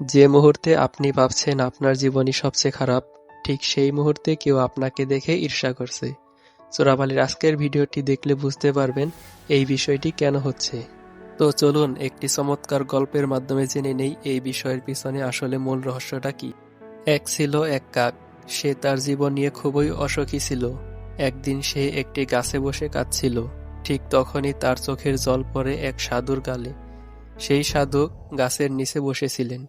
যে মুহূর্তে আপনি ভাবছেন আপনার জীবনই সবচেয়ে খারাপ, ঠিক সেই মুহূর্তে কেউ আপনাকে দেখে ঈর্ষা করছে। চোরাবালির আজকের ভিডিওটি দেখলে বুঝতে পারবেন এই বিষয়টি কেন হচ্ছে। তো চলুন একটি চমৎকার গল্পের মাধ্যমে জেনে নেই এই বিষয়ের পিছনে আসলে মূল রহস্যটা কি। এক ছিল এক কাক, সে তার জীবন নিয়ে খুবই অসুখী ছিল। একদিন সে একটি গাছে বসে কাঁদছিল, ঠিক তখনই তার চোখের জল পড়ে এক সাধুর গালে। সেই সাধু গাছের নিচে বসেছিলেন।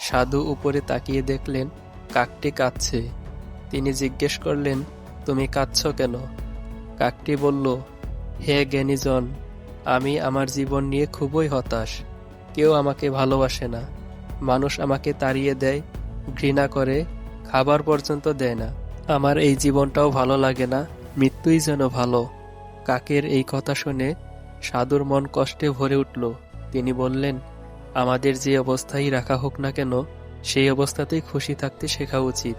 সাধু উপরে তাকিয়ে দেখলেন, কাকটি কাঁদছে। তিনি জিজ্ঞেস করলেন, তুমি কাঁদছ কেন? কাকটি বলল, হে জ্ঞানীজন, আমি আমার জীবন নিয়ে খুবই হতাশ। কেউ আমাকে ভালোবাসে না। মানুষ আমাকে তাড়িয়ে দেয়, ঘৃণা করে, খাবার পর্যন্ত দেয় না। আমার এই জীবনটাও ভালো লাগে না, মৃত্যুই যেন ভালো। কাকের এই কথা শুনে সাধুর মন কষ্টে ভরে উঠল। তিনি বললেন আমাদের যে অবস্থায় রাখা হোক না কেন, সেই অবস্থাতেই খুশি থাকতে শেখা উচিত।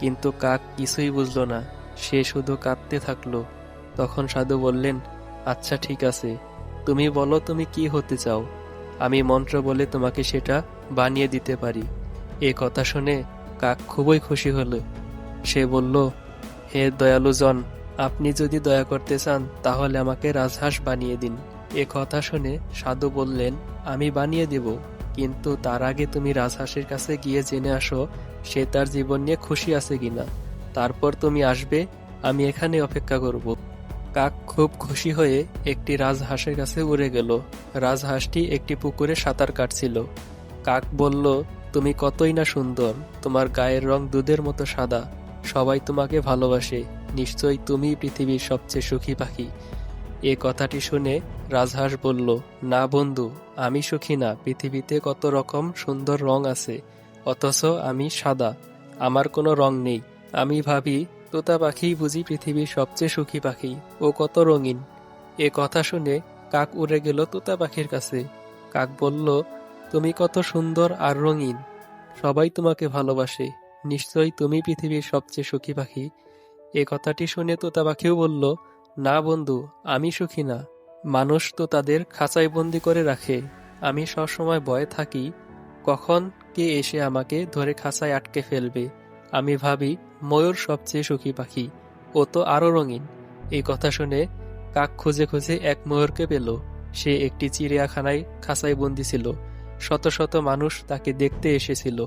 কিন্তু কাক কিছুই বুঝল না। সে শুধু কাঁদতে থাকল। তখন সাধু বললেন আচ্ছা ঠিক আছে। তুমি বলো, তুমি কি হতে চাও? আমি মন্ত্র বলে তোমাকে সেটা বানিয়ে দিতে পারি। এ কথা শুনে কাক খুবই খুশি হলো। সে বলল, হে দয়ালুজন, আপনি যদি দয়া করতে চান, তাহলে আমাকে রাজহাঁস বানিয়ে দিন। এ কথা শুনে সাধু বললেন, আমি বানিয়ে দেব, কিন্তু তার আগে তুমি রাজহাঁসের কাছে গিয়ে জেনে আসো, সে তার জীবন নিয়ে খুশি আছে কিনা। তারপর তুমি আসবে, আমি এখানে অপেক্ষা করব। কাক খুব খুশি হয়ে একটি রাজহাঁসের কাছে উড়ে গেল। রাজহাঁসটি একটি পুকুরে সাঁতার কাটছিল। কাক বলল, তুমি কতই না সুন্দর, তোমার গায়ের রং দুধের মতো সাদা, সবাই তোমাকে ভালোবাসে, নিশ্চয়ই তুমি পৃথিবীর সবচেয়ে সুখী পাখি। এ কথাটি শুনে রাজহাঁস বলল, না বন্ধু, আমি সুখী না। পৃথিবীতে কত রকম সুন্দর রং আছে, অথচ আমি সাদা। আমার কোনো রং নেই। আমি ভাবি, তোতা পাখি বুঝি পৃথিবীর সবচেয়ে সুখী পাখি। ও কত রঙিন। এ কথা শুনে কাক উড়ে গেল তোতা পাখির কাছে। কাক বলল, তুমি কত সুন্দর আর রঙিন। সবাই তোমাকে ভালোবাসে। নিশ্চয়ই তুমি পৃথিবীর সবচেয়ে সুখী পাখি। এ কথাটি শুনে তোতা পাখিও বলল না বন্ধু, আমি সুখী না। মানুষ তো তাদের খাঁচায় বন্দি করে রাখে। আমি সবসময় ভয়ে থাকি, কখন কে এসে আমাকে ধরে খাঁচায় আটকে ফেলবে? আমি ভাবি, ময়ূর সবচেয়ে সুখী পাখি, ও তো আরও রঙিন। এই কথা শুনে কাক খুঁজে খুঁজে এক ময়ূরকে পেল। সে একটি চিড়িয়াখানায় খাঁচায় বন্দি ছিল। শত শত মানুষ তাকে দেখতে এসেছিল।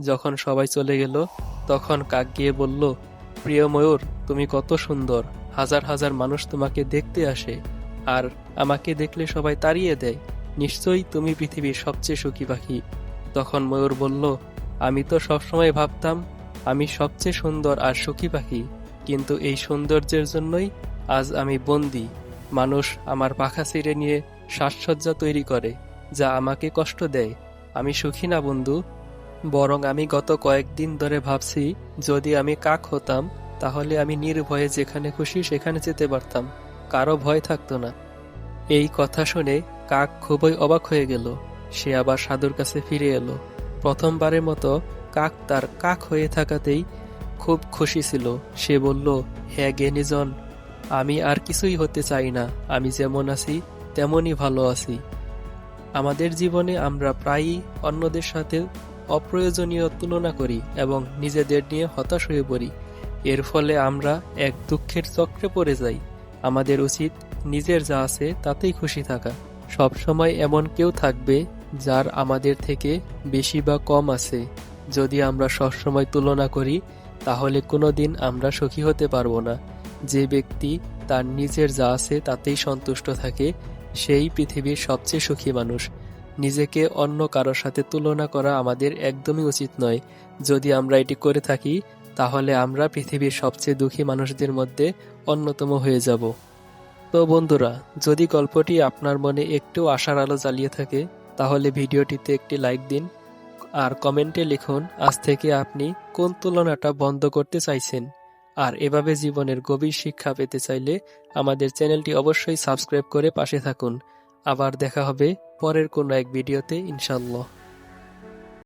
যখন সবাই চলে গেল, তখন কাক গিয়ে বলল, প্রিয় ময়ূর, তুমি কত সুন্দর। হাজার হাজার মানুষ তোমাকে দেখতে আসে আর আমাকে দেখলে সবাই তাড়িয়ে দেয়। নিশ্চয়ই তুমি পৃথিবীর সবচেয়ে সুখী পাখি। তখন ময়ূর বলল, আমি তো সবসময় ভাবতাম, আমি সবচেয়ে সুন্দর আর সুখী পাখি। কিন্তু এই সৌন্দর্যের জন্যই আজ আমি বন্দি। মানুষ আমার পাখা ছিঁড়ে নিয়ে সাজসজ্জা তৈরি করে, যা আমাকে কষ্ট দেয়। আমি সুখী না বন্ধু। বরং আমি গত কয়েকদিন ধরে ভাবছি, যদি আমি কাক হতাম তাহলে আমি নির্ভয়ে যেখানে খুশি সেখানে যেতে পারতাম, কারও ভয় থাকতো না। এই কথা শুনে কাক খুবই অবাক হয়ে গেল। সে আবার সাধুর কাছে ফিরে এলো। প্রথমবারের মতো কাক তার কাক হয়ে থাকাতেই খুব খুশি ছিল। সে বলল হ্যাঁ জ্ঞানীজন, আমি আর কিছুই হতে চাই না। আমি যেমন আছি, তেমনই ভালো আছি। আমাদের জীবনে আমরা প্রায়ই অন্যদের সাথে অপ্রয়োজনীয় তুলনা করি এবং নিজেদের নিয়ে হতাশ হয়ে পড়ি। এর ফলে আমরা এক দুঃখের চক্রে পড়ে যাই। আমাদের উচিত নিজের যা আছে তাতেই খুশি থাকা। সব সময় এমন কেউ থাকবে যার আমাদের থেকে বেশি বা কম আছে। যদি আমরা সবসময় তুলনা করি, তাহলে কোনো দিন আমরা সুখী হতে পারব না। যে ব্যক্তি তার নিজের যা আছে তাতেই সন্তুষ্ট থাকে, সেই পৃথিবীর সবচেয়ে সুখী মানুষ। নিজেকে অন্য কারোর সাথে তুলনা করা আমাদের একদমই উচিত নয়। যদি আমরা এটি করে থাকি তাহলে আমরা পৃথিবীর সবচেয়ে দুঃখী মানুষদের মধ্যে অন্যতম হয়ে যাব। তো বন্ধুরা, যদি গল্পটি আপনার মনে একটু আশার আলো জ্বালিয়ে থাকে, তাহলে ভিডিওটিতে একটি লাইক দিন আর কমেন্টে লিখুন, আজ থেকে আপনি কোন তুলনাটা বন্ধ করতে চাইছেন? আর এভাবে জীবনের গভীর শিক্ষা পেতে চাইলে আমাদের চ্যানেলটি অবশ্যই সাবস্ক্রাইব করে পাশে থাকুন। আবার দেখা হবে পরের কোনো এক ভিডিওতে ইনশাল্লাহ